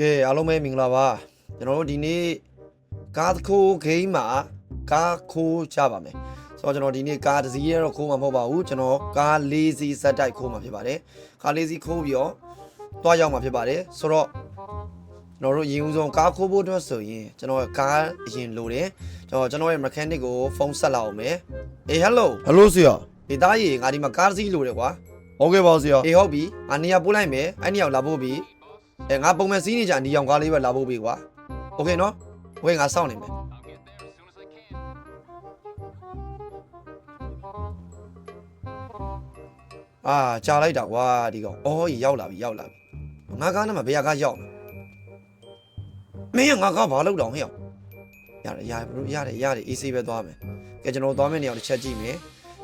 ကဲအားလုံးပဲမင်္ဂလာပါကျွန်တော်တို့ဒီနေ့ကားခိုးဂိမ်းမှာကားခိုးကြပါမယ်ဆိုတော့ကျွန်တော်ဒီနေ့ကားတစ်စီးရတော့ခိုးမှာမဟုတ်ပါဘူးကျွန်တော်ကား၄စီးစက်တိုက်ခိုးမှာဖြစ်ပါတယ်ကား၄စီးခိုးပြီးတော့တွားရောက်မှာဖြစ်ပါတယ်ဆိုတော့ကျွန်တော်တို့ရင်ဦးဆုံးကားခိုးဖို့အတွက်ဆိုရင်ကျွန်တော်ကားအရင်လိုတယ်ကျွန်တော်ကျွန်တော်ရဲ့ mechanic ကိုဖုန်းဆက်လာအောင်မယ်အေး hello ဟယ်လိုဆရာဒီသားကြီးငါဒီမှာကားတစ်စီးလိုတယ်ကွာဟုတ်ကဲ့ပါဆရာအေးဟုတ်ပြီငါနေရာပို့လိုက်မယ်အဲ့နေရာကိုလာဖို့ပြီ အဲငါပုံမှန်စီးနေကြနေအောင်ကားလေးပဲလာဖို့ပြီကွာโอเคနော်โอเคငါစောင့်နေမယ်အာကြာလိုက်တာကွာဒီကောင်အော်ရောက်လာပြီရောက်လာပြီငါကားနဲ့မှဘယ်ရကားရောက်မင်းကငါကားဘာလုပ်တော့ဟဲ့ရောက်ရတယ်ရတယ်ဘလို့ရတယ်ရတယ်အေးဆေးပဲသွားမယ်ကဲကျွန်တော်သွားမယ့်နေရာကိုတစ်ချက်ကြည့်မယ်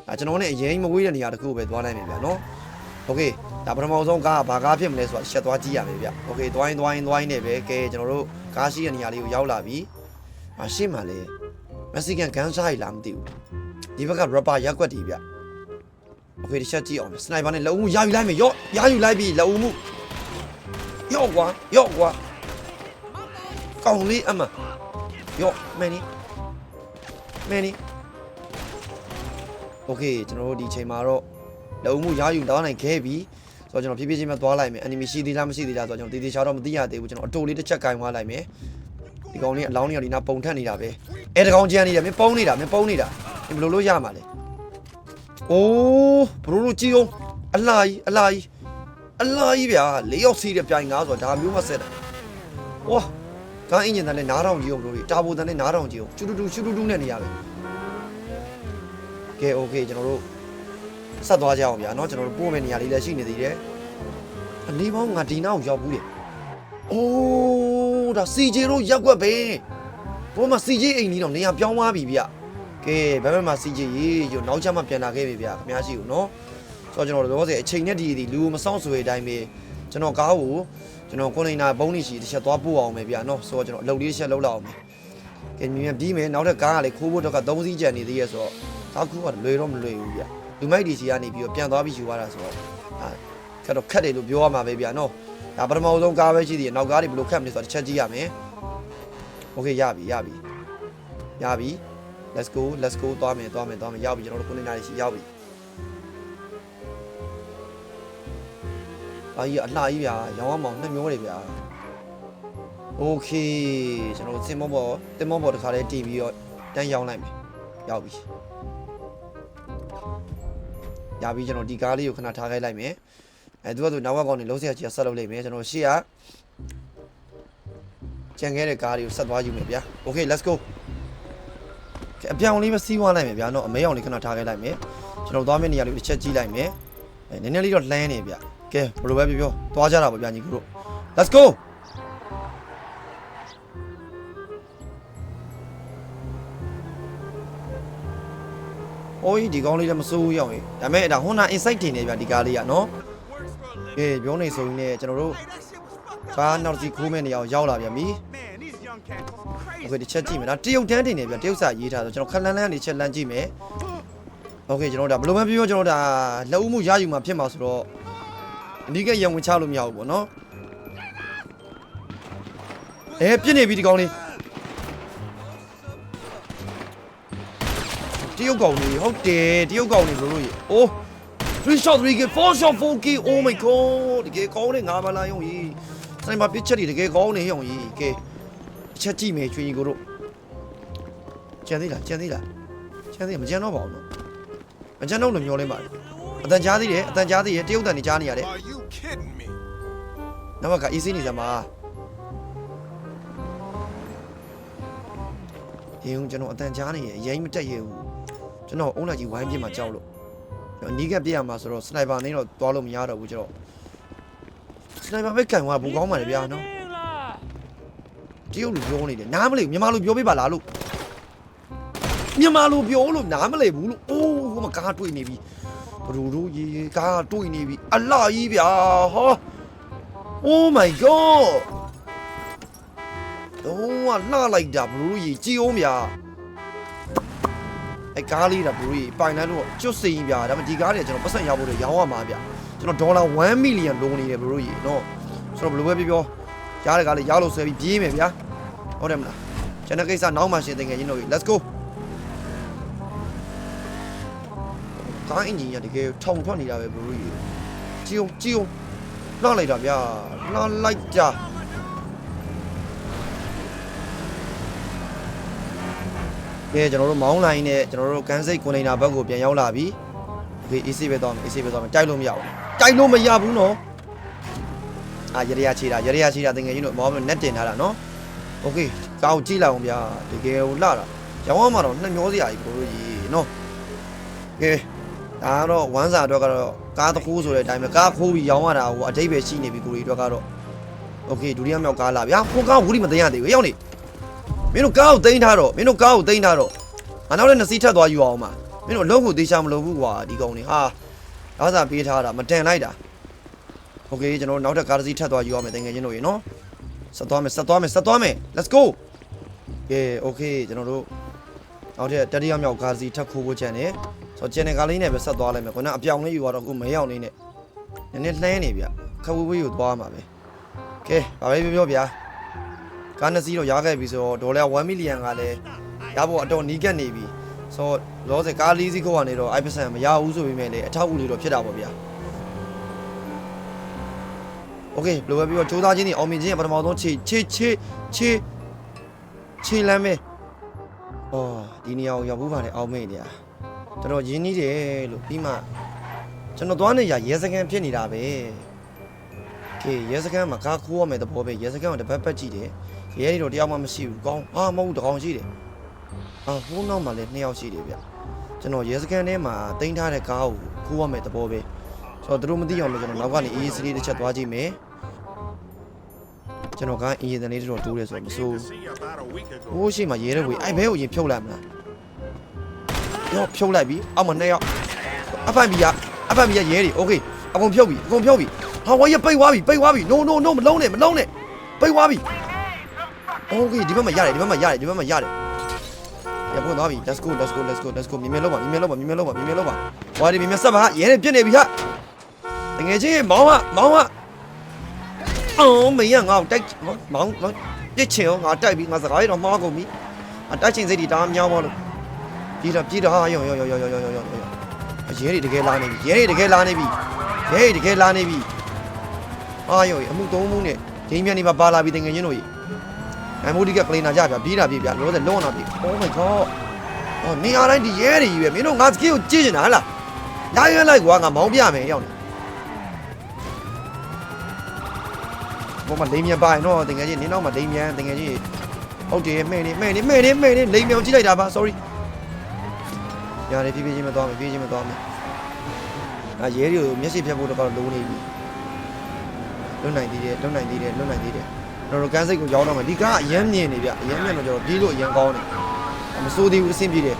ဒါကျွန်တော်နဲ့အရင်မဝေးတဲ့နေရာတစ်ခုပဲသွားလိုက်မယ်ဗျာနော် โอเค ဒါပထမဆုံးကားကဘာကားဖြစ်မလဲဆိုတာရှက်သွားကြည့်ရမယ်ဗျโอเคသွားရင်သွားရင်သွားရင်နဲ့ပဲကဲကျွန်တော်တို့ကားရှိတဲ့နေရာလေးကိုရောက်လာပြီအရှိမှလေမက္ဆီကန်ဂန်ဆိုင်လားမသိဘူးဒီဘက်ကရပါရက်ွက်တီဗျโอเคတစ်ချက်ကြည့်အောင်စနိုက်ပါနဲ့လက်ဦးမှုရယူလိုက်မယ်ရော့ရယူလိုက်ပြီလက်ဦးမှုရော့ကွာရော့ကွာကောင်းလေးအမရော့မင်းနီမင်းနီโอเคကျွန်တော်တို့ဒီချိန်မှာတော့ လုံမှုရယူတောင်းနိုင်ခဲ့ပြီ ဆိုတော့ကျွန်တော်ဖြည်းဖြည်းချင်းပဲသွားလိုက်မယ် enemy ရှိသေးလားမရှိသေးလားဆိုတော့ကျွန်တော်တည်တည်ချောတော့မသိရသေးဘူးကျွန်တော်အတူလေးတစ်ချက်ကင်သွားလိုက်မယ်ဒီကောင်လေးအလောင်းလေးကဒီနာပုံထက်နေတာပဲအဲတကောင်ကြမ်းနေတယ်မင်းပုံနေတာမင်းပုံနေတာမင်းဘယ်လိုလုပ်ရမှာလဲအိုးဘရိုလိုကြည့်အောင်အလားကြီးအလားကြီးအလားကြီးဗျာလေးယောက်စီးတဲ့ပြိုင်ငါဆိုတော့ဒါမျိုးမဆက်တာဝါကားအင်ဂျင်တန်နဲ့နားထောင်ကြည့်အောင်ဘရိုလေးတာဘိုတန်နဲ့နားထောင်ကြည့်အောင်ချူတူတူချူတူတူနဲ့နေရပဲကဲโอเคကျွန်တော်တို့ ဆက်သွားကြအောင်ဗျာเนาะကျွန်တော်တို့ပို့မယ့်နေရာလေးလည်းရှိနေသေးတယ်အလေးပေါင်းငါဒီနာကိုရောက်ဘူးလေအိုးဒါ CJ တို့ရက်ွက်ပဲဘိုးမ CJ အိမ်ကြီးတော့နေရာပြောင်းသွားပြီဗျကဲဘယ်ဘက်မှာ CJ ရေရောနောက်ချက်မှပြန်လာခဲ့ပြီဗျခင်ဗျားရှိဦးเนาะဆိုတော့ကျွန်တော်တို့ပြောစေအချိန်နဲ့ဒီဒီလူကိုမဆောင်ဆွေအတိုင်းပဲကျွန်တော်ကားကိုကျွန်တော်ကွန်တိန်နာဘုံးနေရှိတစ်ချက်သွားပို့အောင်မယ်ဗျာเนาะဆိုတော့ကျွန်တော်အလုပ်လေးတစ်ချက်လုပ်လောက်အောင်မယ်ကဲမြင်မြင်ပြီးမယ်နောက်ထပ်ကားကလည်းခိုးဖို့တော့က3စီးကြံနေသေးရဲ့ဆိုတော့ကားခုကလွယ်တော့မလွယ်ဘူးဗျ လူမိုက်ဒီစီကနေပြီးတော့ပြန်သွားပြီးယူသွားတာဆိုတော့အာခက်တော့ခက်တယ်လို့ပြောရမှာပဲဗျာနော်ဒါပထမဆုံးကားပဲရှိသေးတယ်နောက်ကားတွေဘယ်လိုခက်မလဲဆိုတော့တစ်ချက်ကြည့်ရမယ်โอเคရပြီရပြီရပြီ let's go let's go သွားမယ်သွားမယ်သွားမယ်ရောက်ပြီကျွန်တော်တို့ခုနေနာရီရှိရောက်ပြီအာကြီးအလှကြီးဗျာရောင်းအောင်မောင်နှစ်မျိုးတွေဗျာโอเคကျွန်တော်တို့စင်မောဘောတင်မောဘောတစ်ခါလေးတီးပြီးတော့တန်းရောင်းလိုက်မယ်ရောက်ပြီ ရပြီးကျွန်တော်ဒီကားလေးကိုခဏထားခိုင်းလိုက်မယ်အဲသူကသူနောက်ကကောင်းနေလုံးစရာကြီးဆက်လုပ်လိုက်မယ်ကျွန်တော်ရှေ့ကကြံခဲ့တဲ့ကားလေးကိုဆက်သွားယူမယ်ဗျာ Okay let's go ကဲအပြောင်လေးပဲစီးသွားလိုက်မယ်ဗျာနော်အမဲအောင်လေးခဏထားခိုင်းလိုက်မယ်ကျွန်တော်သွားမယ့်နေရာလေးကိုတစ်ချက်ကြည့်လိုက်မယ်အဲနည်းနည်းလေးတော့လှမ်းနေဗျကဲဘယ်လိုပဲပြောပြောသွားကြတာပါဗျာညီကိုတို့ let's go ။အော်ကြီးဒီကောင်းလေးလည်းမစိုးဘူးရောက်ရင်။ဒါပေမဲ့ဒါ Honda Insight တင်နေဗျာဒီကားလေးကနော်။ကဲပြောနေဆိုရင်လည်းကျွန်တော်တို့ကားနောက်စီခိုးမဲ့နေရာကိုရောက်လာပြန်ပြီ။ Okay ဒီချက်ကြည့်မယ်နော်။တရုတ်တန်းတင်နေဗျာတရုတ်စာရေးထားဆိုကျွန်တော်ခလန်းလန်းနေချက်လန်းကြည့်မယ်။ Okay ကျွန်တော်ဒါဘယ်လိုမှပြောကျွန်တော်ဒါလက်ဦးမှုရယူမှာဖြစ်မှာဆိုတော့အဓိကရံဝင်ချလို့မရဘူးပေါ့နော်။အဲပြစ်နေပြီဒီကောင်းလေး။ တရုတ်ကောင်လေးဟုတ်တယ်တရုတ်ကောင်လေးဘယ်လိုလို့ရေအိုး3 shot 3 kill 4 shot 4 kill oh my god တကယ်ကောင်းနေငါမလာရုံကြီးဆိုင်မှာပစ်ချက်တွေတကယ်ကောင်းနေရုံကြီးကဲတစ်ချက်ကြည့်မယ်ချွေကြီးကိုတို့ကျန်သေးလားကျန်သေးလားကျန်သေးမကျန်တော့ပါဘူးနော်မကျန်တော့လို့မျောလဲပါအတန်ကြားသေးတယ်အတန်ကြားသေးတယ်တရုတ်တန်နေကြားနေရတယ် Are you kidding me? နမကအေးစင်းနေစမ်းပါဒီဦးကျွန်တော်အတန်ကြားနေရအရင်မတက်ရဘူး ကျွန်တော်အုံးလိုက်ကြီးဝိုင်းပြစ်မှာကြောက်လို့ကျွန်တော်နီးကပ်ပြစ်ရမှာဆိုတော့စနိုက်ပါနဲ့တော့သွားလို့မရတော့ဘူးကျွန်တော်စနိုက်ပါပဲကန်သွားဘူးကောင်းပါလေဗျာနော်တရုတ်လူပြောနေတယ်နားမလဲမြန်မာလူပြောပြပါလားလို့မြန်မာလူပြောလို့နားမလဲဘူးလို့အိုးဟိုမှာကားတွေ့နေပြီဘရူတို့ရေကားတွေ့နေပြီအလှကြီးဗျာဟော Oh my god တော့လှလိုက်တာဘလူးကြီးကြည်အောင်ဗျာ အဲကားလေးတာဘလူးကြီးပိုင်လိုက်လို့ကျွတ်စိန်ဗျာဒါပေမဲ့ဒီကားတွေကကျွန်တော်ပတ်စံရဖို့တော့ရောင်းရမှာဗျာကျွန်တော်ဒေါ်လာ1 million လိုနေတယ်ဘလူးကြီးနော်ဆိုတော့ဘလူးပဲပြောပြောရားတဲ့ကားလေးရောက်လို့ဆွဲပြီးပြေးမယ်ဗျာဟုတ်တယ်မလားကျွန်တော်ကိစ္စနောက်မှရှင်းတင်ငယ်ချင်းတို့ကြီး let's go ကားအင်ဂျင်ကတကယ်ထုံထွက်နေတာပဲဘလူးကြီးကြည့်အောင်ကြည့်အောင်လှောက်လိုက်တာဗျာလှောက်လိုက်ကြ ကဲကျွန်တော်တို့မောင်းလိုင်းနဲ့ကျွန်တော်တို့ကန်စိတ်ကွန်တိန်နာဘက်ကိုပြန်ရောက်လာပြီโอเค AC ပဲသွားမယ် AC ပဲသွားမယ်တိုက်လို့မရဘူးတိုက်လို့မရဘူးနော်အာရရချီတာရရချီတာတကယ်ကြီးတို့မောင်းနဲ့ net တင်ထားတာနော်โอเคကောက်ကြည့်လိုက်အောင်ဗျာတကယ်ဟိုလာတာရောင်းရမှာတော့နှစ်မျောစရာကြီးဘလို့ကြီးနော်ကဲ ဒါကတော့ဝမ်းစာအတွက်ကတော့ကားတစ်ခုဆိုတဲ့အတိုင်းပဲကားခိုးပြီးရောင်းရတာကိုအတိတ်ပဲရှိနေပြီကိုရီအတွက်ကတော့โอเคဒုတိယမြောက်ကားလာဗျာခိုးကားဝူရီမသိရသေးဘူးရောက်နေ မင်းတို့ကားကိုသိမ်းထားတော့မင်းတို့ကားကိုသိမ်းထားတော့ငါနောက်လည်းနှစ်စီးထပ်သွားယူအောင်ပါမင်းတို့အလုံးကိုသေချာမလုပ်ဘူးကွာဒီကောင်နေဟာဒါစာပေးထားတာမတန်လိုက်တာโอเคကျွန်တော်တို့နောက်ထပ်ကားတစ်စီးထပ်သွားယူအောင်မယ်တင်ငယ်ချင်းတို့ရေနော်ဆက်သွားမယ်ဆက်သွားမယ်ဆက်သွားမယ် let's go ကဲโอเคကျွန်တော်တို့နောက်ထပ်တတိယမြောက်ကားတစ်စီးထပ်ခိုးဖို့ချန်တယ် ဆိုတော့ကျန်တဲ့ကားလေးနဲ့ပဲဆက်သွားလိုက်မယ်ခုနအပြောင်လေးယူတော့အခုမရောက်နေနဲ့နည်းနည်းလှမ်းနေဗျခဝဝေးယူသွားမှာပဲကဲဘာပဲပြောပြောဗျာ ကားနှစ်စီးတော့ရခဲ့ပြီဆိုတော့ဒေါ်လာ1မီလီယံကလည်းရဖို့အတော်နီးကပ်နေပြီဆိုတော့လောဆယ်ကားလေးစီးခုကနေတော့5%မရဘူးဆိုပေမဲ့လည်းအထောက်အကူလေးတော့ဖြစ်တာပေါ့ဗျာโอเคဘယ်လိုပဲပြောစူးစမ်းခြင်းဒီအောင်မြင်ခြင်းရဲ့ပထမဆုံးခြေခြေခြေခြေခြေလမ်းပဲအော်ဒီနေရာကိုရောက်ဘူးပါလေအောင်မေ့နေရ ကျွန်တော်ရင်းနှီးတယ်လို့ပြီးမှကျွန်တော်သွားနေရရဲစခန်းဖြစ်နေတာပဲကဲရဲစခန်းမှာကားခိုးရမယ်တဘောပဲရဲစခန်းကတပတ်ပတ်ကြည့်တယ် ရဲတွေတော့တယောက်မှမရှိဘူးကောင်းဟာမဟုတ်တကောင်ရှိတယ်ဟာဟိုးနောက်မှာလည်းနှစ်ယောက်ရှိတယ်ဗျကျွန်တော်ရဲစခန်းထဲမှာတင်ထားတဲ့ကားကိုခိုးရမယ်တဘောပဲဆိုတော့သူတို့မသိအောင်လို့ကျွန်တော်နောက်ကနေအေးအေးဆေးဆေးတစ်ချက်သွားကြည့်မယ်ကျွန်တော်ကအင်ဂျင်လေးတော်တိုးတယ်ဆိုတော့မစိုး See you about a week ago. ဟိုးရှိမှရဲတဲ့ဝေးအဲ့ဘဲကိုရင်ဖြုတ်လိုက်မလားရောဖြုတ်လိုက်ပြီအောက်မှာနှစ်ယောက်အဖန်ဘီကအဖန်ဘီကရဲတွေโอเคအကုန်ဖြုတ်ပြီအကုန်ဖြုတ်ပြီဟာဝါရပိတ်သွားပြီပိတ်သွားပြီ no no no မလုံးနဲ့မလုံးနဲ့ပိတ်သွားပြီ โอเคဒီဘက်မှာရတယ်ဒီဘက်မှာရတယ်ဒီဘက်မှာရတယ်ရပုံသွားပြီ let's go let's go let's go let's go မြင်မြင်လောက်ပါမြင်မြင်လောက်ပါမြင်မြင်လောက်ပါမြင်မြင်လောက်ပါဝါဒီမြင်မြင်ဆက်ပါရဲနေပြစ်နေပြီဟာတကယ်ချင်းမောင်းမမောင်းမအော်မင်းကငါ့ကိုတိုက်မောင်းမောင်းပြစ်ချင်အောင်ငါတိုက်ပြီးငါစကားရတော့မှားကုန်ပြီအတိုက်ချင်စိတ်ဒီတားမြောင်းပါလို့ပြေးတော့ပြေးတော့ဟာယောယောယောယောယောယောယောအရဲတွေတကယ်လာနေပြီရဲတွေတကယ်လာနေပြီရဲတွေတကယ်လာနေပြီအာယောအမှုသုံးမှုနဲ့ဂျင်းမြန်နေမှာပါလာပြီတကယ်ချင်းတို့ကြီး အမိုဒီကကလင်နာကြဗျာပြေးတာပြေးဗျာလောဆယ်လုံးအောင်ပြေး Oh my god အော်နေရာတိုင်းဒီရဲတွေကြီးပဲမင်းတို့ငါစကီကိုကြည့်နေတာဟလားလာရဲလိုက်ကွာငါမောင်းပြမယ်ရောက်နေဘောမလိမ်မြန်ပါရင်တော့တကယ်ချင်းနင်းတော့မလိမ်မြန်တကယ်ချင်းဟုတ်တယ်မဲ့နေမဲ့နေမဲ့နေမဲ့နေလိမ်မြန်ကြည့်လိုက်တာပါ sorry ညာနေဖြည်းဖြည်းချင်းမသွားမယ်ဖြည်းဖြည်းချင်းမသွားမယ်အာရဲတွေကိုမျက်စိဖြတ်ဖို့တော့လိုနေပြီလွတ်နိုင်သေးတယ်လွတ်နိုင်သေးတယ်လွတ်နိုင်သေးတယ် ကျွန်တော်တို့ကန်းစိတ်ကိုရောက်တော့မယ်ဒီကားအရမ်းမြင်နေဗျအရမ်းမြင်တော့ကျွန်တော်ပြေးလို့အရမ်းကောင်းတယ်မစိုးသေးဘူးအဆင်ပြေတယ်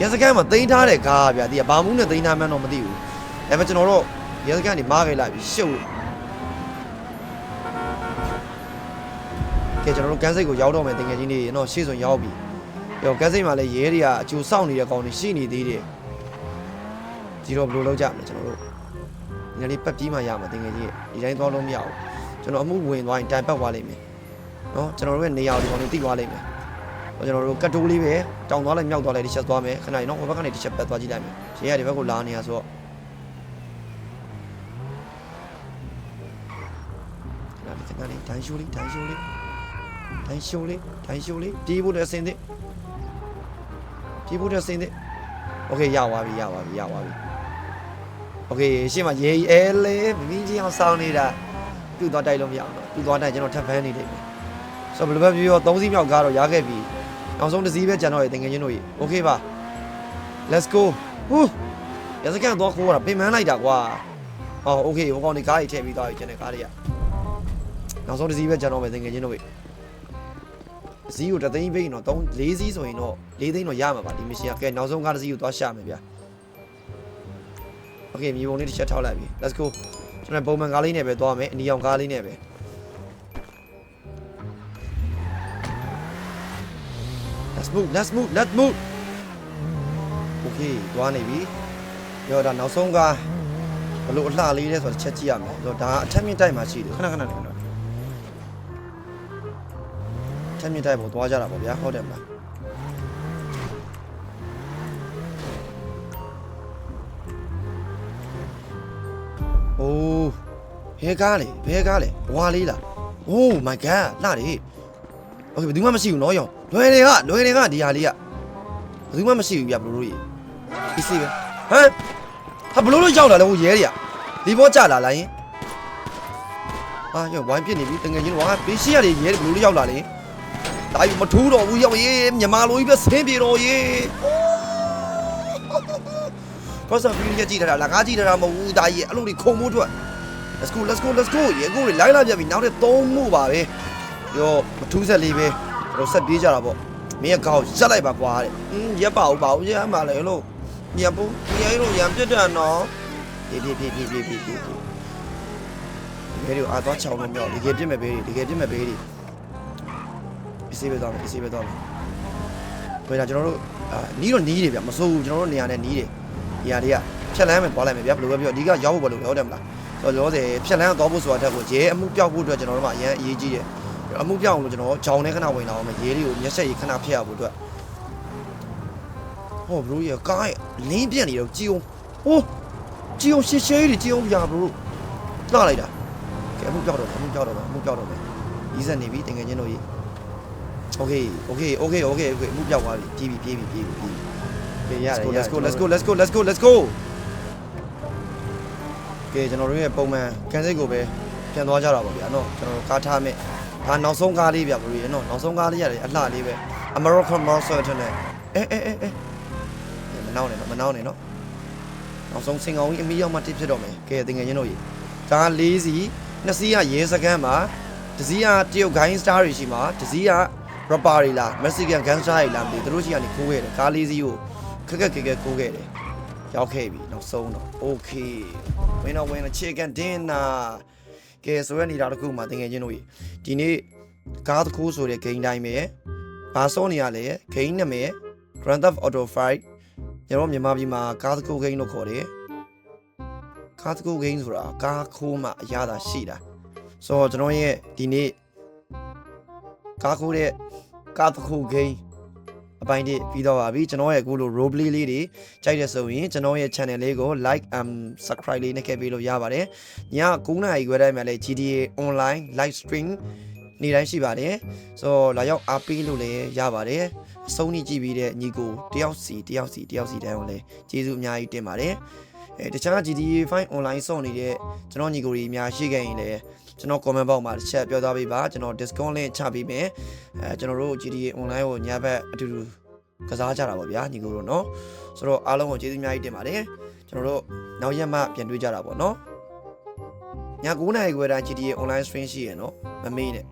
ရဲစခန်းမှာတင်ထားတဲ့ကားဗျဒီကဘာမှုနဲ့တင်ထားမှန်းတော့မသိဘူးဒါပေမဲ့ကျွန်တော်တို့ရဲစခန်းနေမားခဲ့လိုက်ပြီရှုပ်လို့ကဲကျွန်တော်တို့ကန်းစိတ်ကိုရောက်တော့မယ်တင်ငယ်ချင်းတွေနော်ရှေ့ဆိုရောက်ပြီရောကက်စိတ်မှာလည်းရဲတွေကအကျိုးစောင့်နေတဲ့ကောင်တွေရှိနေသေးတယ်ဒီတော့ဘယ်လိုလုပ်ကြမလဲကျွန်တော်တို့ဒီနေ့လေးပတ်ပြီးမှရမှာတင်ငယ်ကြီးဒီတိုင်းသွားလို့မရဘူး ကျွန်တော်အမှုဝင်သွားရင်တိုင်ပတ်သွားလိမ့်မယ်နော်ကျွန်တော်တို့ရဲ့နေရာကိုဒီကောင်တွေတိသွားလိမ့်မယ်ဟောကျွန်တော်တို့ကတ်တိုးလေးပဲတောင်သွားလိုက်မြောက်သွားလိုက်တစ်ချက်သွားမယ်ခဏလေးနော်ဟိုဘက်ကနေတစ်ချက်ပတ်သွားကြည့်လိုက်မယ်ရဲကဒီဘက်ကိုလာနေရဆိုတော့ခဏလေးခဏလေးတန်းရှိုးလေးတန်းရှိုးလေးတန်းရှိုးလေးတန်းရှိုးလေးတီးဖို့လည်းအစင်းသစ် ပြေးဖို့တဲ့စင်းတဲ့โอเคရသွားပြီရသွားပြီရသွားပြီโอเคရှေ့မှာရေအဲလေမမင်းကြီးအောင်စောင်းနေတာ သူ့သွားတိုက်လို့မရအောင်တော့သူ့သွားတိုက်ကျွန်တော်ထပ်ဖမ်းနေတယ်ဆိုတော့ဘယ်လိုပဲပြောပြော၃စီးမြောက်ကားတော့ရခဲ့ပြီနောက်ဆုံးတစ်စီးပဲကျန်တော့ရတကယ်ချင်းတို့ကြီးโอเคပါ let's go ဟူးရစကန်တော့ခိုးတာပြင်မန်းလိုက်တာကွာဟောโอเคဟိုကောင်ဒီကားကြီးထည့်ပြီးသွားပြီကျန်တဲ့ကားတွေကနောက်ဆုံးတစ်စီးပဲကျန်တော့မယ်တကယ်ချင်းတို့ကြီးဇီးကိုတသိန်းပိတ်ရင်တော့3 4စီးဆိုရင်တော့4သိန်းတော့ရမှာပါဒီမရှင်ကကဲနောက်ဆုံးကားတစ်စီးကိုသွားရှာမယ်ဗျာโอเคမြေပုံလေးတစ်ချက်ထောက်လိုက်ပြီ let's go ကျွန်တော်ပုံမှန်ကားလေးနဲ့ပဲသွားမယ်အနီရောင်ကားလေးနဲ့ပဲ။ Let's move let's move let's move Okay သွားနေပြီ။ရောဒါနောက်ဆုံးကဘလို့အလှလေးလဲဆိုတော့ချက်ကြည့်ရမယ်။ဆိုတော့ဒါအထက်မြင့်တိုက်မှာရှိတယ်ခဏခဏခဏခဏ။ထက်မြင့်တိုက်ပေါ်သွားကြတာပေါ့ဗျာဟုတ်တယ်မလား။ အိုးဘဲကားလေဘဲကားလေဘွာလေးလား Oh my god လာတယ်โอเคဘယ်သူမှမရှိဘူးเนาะယောလွယ်တွေကလွယ်တွေကဒီဟာလေးကဘယ်သူမှမရှိဘူးဗျဘလို့လို့ရေဒီစီပဲဟမ်ဟာဘလို့လို့ရောက်လာလဲဟိုရဲတွေကဒီဘောကြလာလားယင်အာယောဝိုင်းပြစ်နေပြီတငယ်ချင်းဝါဘေးရှိရတယ်ရဲဘလို့လို့ရောက်လာလဲဒါကြီးမထူးတော့ဘူးရောက်ရေးမြမလိုကြီးပဲဆင်းပြေတော့ရေး cross and field ညက်ကြည့်ထားတာလကားကြည့်ထားတာမဟုတ်ဘူးဒါကြီးအဲ့လိုတွေခုံမိုးထွက် let's go let's go let's go ရေကိုတွေလိုက်လာပြန်ပြီနောက်တဲ့3မှုပါပဲရောမထူးဆက်လေးပဲတို့ဆက်ပြေးကြတာပေါ့မင်းကကောက်ရက်လိုက်ပါကွာတဲ့อืมရက်ပါဦးပါဦးရမ်းပါလေလို့ညပူညရိုင်းလို့ရံပြတ်တာနော်ဖြည်းဖြည်းဖြည်းဖြည်းဖြည်းဖြည်းဖြည်းဘယ်လိုအာသွားချောင်းလို့မြောက်တကယ်ပြစ်မဲ့ဘေးတွေတကယ်ပြစ်မဲ့ဘေးတွေအစီပဲသွားမယ်အစီပဲသွားမယ်ဘယ်လာကျွန်တော်တို့အာနီးတော့နီးတယ်ဗျမစိုးဘူးကျွန်တော်တို့နေရာနဲ့နီးတယ် နေရာတွေကဖြတ်လမ်းမယ်သွားလိုက်မယ်ဗျဘယ်လိုပဲပြောအဓိကရောက်ဖို့ဘယ်လိုလဲဟုတ်တယ်မလား ဆိုတော့လောဆယ်ဖြက်လန်းသွားဖို့ဆိုတာတက်ကိုရဲအမှုပြောက်ဖို့အတွက်ကျွန်တော်တို့မှအရင်အရေးကြီးတယ်အမှုပြောက်အောင်လို့ကျွန်တော်ဂျောင်းနဲ့ခဏဝင်လာအောင်မယ်ရဲလေးကိုမျက်စိကြီးခဏဖျက်ရဖို့အတွက်ဟောဘလို့ရကားလင်းပြက်နေတော့ကြည်အောင်ဟိုးကြည်အောင်ရှေ့ရှေ့ကြီးကြည်အောင်ပြဘလို့လှလိုက်တာကဲအမှုပြောက်တော့အမှုပြောက်တော့အမှုပြောက်တော့မယ်ကြီးစက်နေပြီတင်ငယ်ချင်းတို့ကြီးโอเคโอเคโอเคโอเคโอเคအမှုပြောက်သွားပြီပြေးပြီပြေးပြီပြေးပြီပြေးပြီ ရတယ် let's go let's go let's go let's go let's go ကဲကျွန်တော်တို့ရဲ့ပုံမှန်ကန်စိတ်ကိုပဲပြန်သွားကြတာပါဗျာနော်ကျွန်တော်တို့ကားထားမယ်ဒါနောက်ဆုံးကားလေးဗျာဘလို့ရနော်နောက်ဆုံးကားလေးရတယ်အလှလေးပဲ American Muscle တဲ့နဲ့အဲအဲအဲအဲမနောက်နဲ့နော်မနောက်နဲ့နော်နောက်ဆုံးစင်ကောင်ကြီးအမီရောက်မှတစ်ဖြစ်တော့မယ်ကဲတင်ငယ်ချင်းတို့ရေကား၄စီးနှစ်စီးကရဲစခန်းမှာတစ်စီးကတရုတ် gain star တွေရှိမှာတစ်စီးက rapper တွေလား Mexican gangster တွေလားမသိဘူးသူတို့ရှိကနေခိုးခဲ့တယ်ကား၄စီးကို ခက်ခက်ခက်ခက်ခိုးခဲ့တယ်ရောက်ခဲ့ပြီနောက်ဆုံးတော့ okay ဝင်းတော့ဝင်းတော့ chicken dinner ကဲဆိုရနေတာတခုမှတင်ငယ်ချင်းတို့ကြီးဒီနေ့ကားတစ်ခုဆိုတဲ့ game တိုင်းပဲဘာစောနေရလဲ game နာမည် Grand Theft Auto 5ကျွန်တော်မြန်မာပြည်မှာကားတစ်ခု game လို့ခေါ်တယ်ကားတစ်ခု game ဆိုတာကားခိုးမှအရသာရှိတာဆိုတော့ကျွန်တော်ရဲ့ဒီနေ့ကားခိုးတဲ့ကားတစ်ခု game အပိုင်းတစ်ပြီးတော့ပါပြီကျွန်တော်ရဲ့အခုလို role play လေးတွေကြိုက်တဲ့ဆိုရင်ကျွန်တော်ရဲ့ channel လေးကို like and subscribe လေးနဲ့ခဲ့ပေးလို့ရပါတယ်ည9:00နာရီခွဲတိုင်းမှာလည်း GTA online live stream နေ့တိုင်းရှိပါတယ်ဆိုတော့လာရောက်အားပေးလို့လည်းရပါတယ် အဆုံးထိကြည့်ပြီးတဲ့ညီကိုတယောက်စီတယောက်စီတယောက်စီတန်းကိုလည်းကျေးဇူးအများကြီးတင်ပါတယ်အဲတခြား GTA 5 online ဆော့နေတဲ့ကျွန်တော်ညီကိုတွေအများရှိခဲ့ရင်လည်းကျွန်တော် comment box မှာတစ်ချက်ပြောသားပေးပါကျွန်တော် discount link ချပေးမယ်အဲကျွန်တော်တို့ GTA online ကိုညဘက်အတူတူကစားကြတာပေါ့ဗျာညီကိုတို့နော်ဆိုတော့အားလုံးကိုကျေးဇူးအများကြီးတင်ပါတယ်ကျွန်တော်တို့နောက်ရက်မှပြန်တွေ့ကြတာပေါ့နော်ည9:00နာရီခွဲတိုင်း GTA online stream ရှိရယ်နော်မမေ့နဲ့